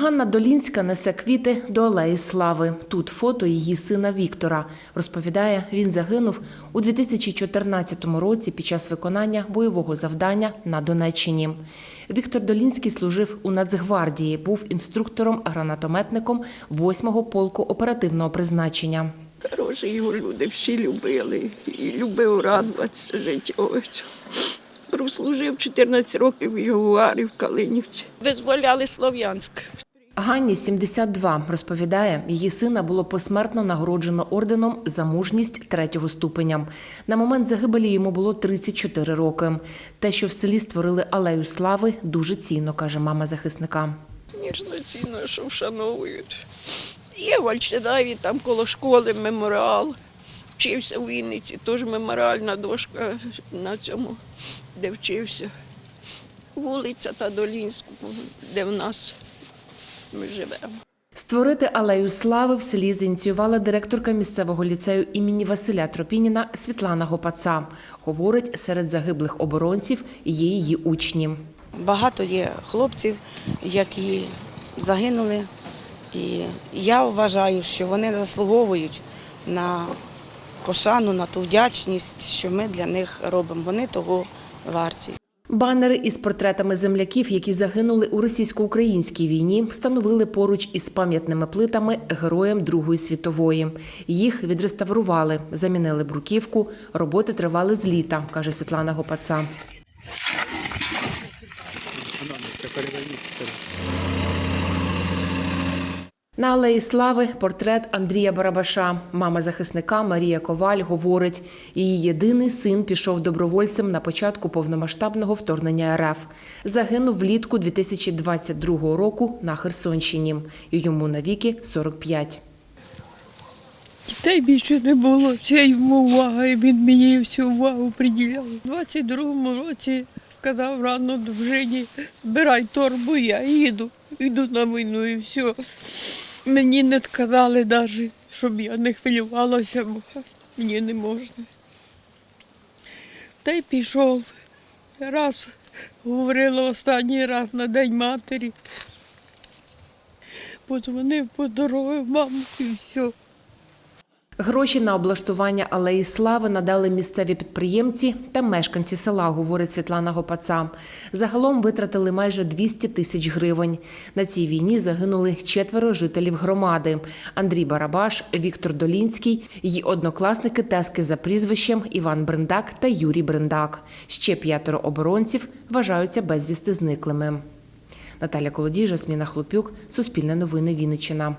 Ганна Долінська несе квіти до Алеї Слави. Тут фото її сина Віктора. Розповідає, він загинув у 2014 році під час виконання бойового завдання на Донеччині. Віктор Долінський служив у Нацгвардії, був інструктором-гранатометником 8-го полку оперативного призначення. Хороші його люди всі любили і любив радуватися життєвичу. Прослужив 14 років в Ягуарі в Калинівці. Визволяли Слов'янськ. Ганні 72, розповідає, її сина було посмертно нагороджено орденом за мужність третього ступеня. На момент загибелі йому було 34 роки. Те, що в селі створили алею слави, дуже цінно, каже мама захисника. Звісно, цінно, що вшановують. Є в Альчедаві, там коло школи меморіал. Вчився у Вінниці, теж меморіальна дошка на цьому, де вчився. Вулиця та Долінську, де в нас ми живемо. Створити алею слави в селі зініціювала директорка місцевого ліцею імені Василя Тропініна Світлана Гопаца. Говорить, серед загиблих оборонців є її учні. Багато є хлопців, які загинули. І я вважаю, що вони заслуговують на пошану, на ту вдячність, що ми для них робимо. Вони того варті. Банери із портретами земляків, які загинули у російсько-українській війні, встановили поруч із пам'ятними плитами героям Другої світової. Їх відреставрували, замінили бруківку. Роботи тривали з літа, каже Світлана Гопаца. На алеї слави портрет Андрія Барабаша. Мама захисника Марія Коваль говорить, її єдиний син пішов добровольцем на початку повномасштабного вторгнення РФ. Загинув влітку 2022 року на Херсонщині. Йому навіки 45. Дітей більше не було, вся йому увага, і він мені всю увагу приділяв. У 22-му році сказав рано дружині, збирай торбу, я їду, йду на війну і все. Мені не сказали навіть, щоб я не хвилювалася, бо мені не можна. Та й пішов. Раз говорила останній раз на День матері. Подзвонив, поздоровив маму і все. Гроші на облаштування алеї слави надали місцеві підприємці та мешканці села, говорить Світлана Гопаца. Загалом витратили майже 200 тисяч гривень. На цій війні загинули четверо жителів громади: Андрій Барабаш, Віктор Долінський, її однокласники тески за прізвищем Іван Брендак та Юрій Брендак. Ще п'ятеро оборонців вважаються безвісти зниклими. Наталя Колодій, Жасміна Хлопюк, Суспільне новини Вінниччина.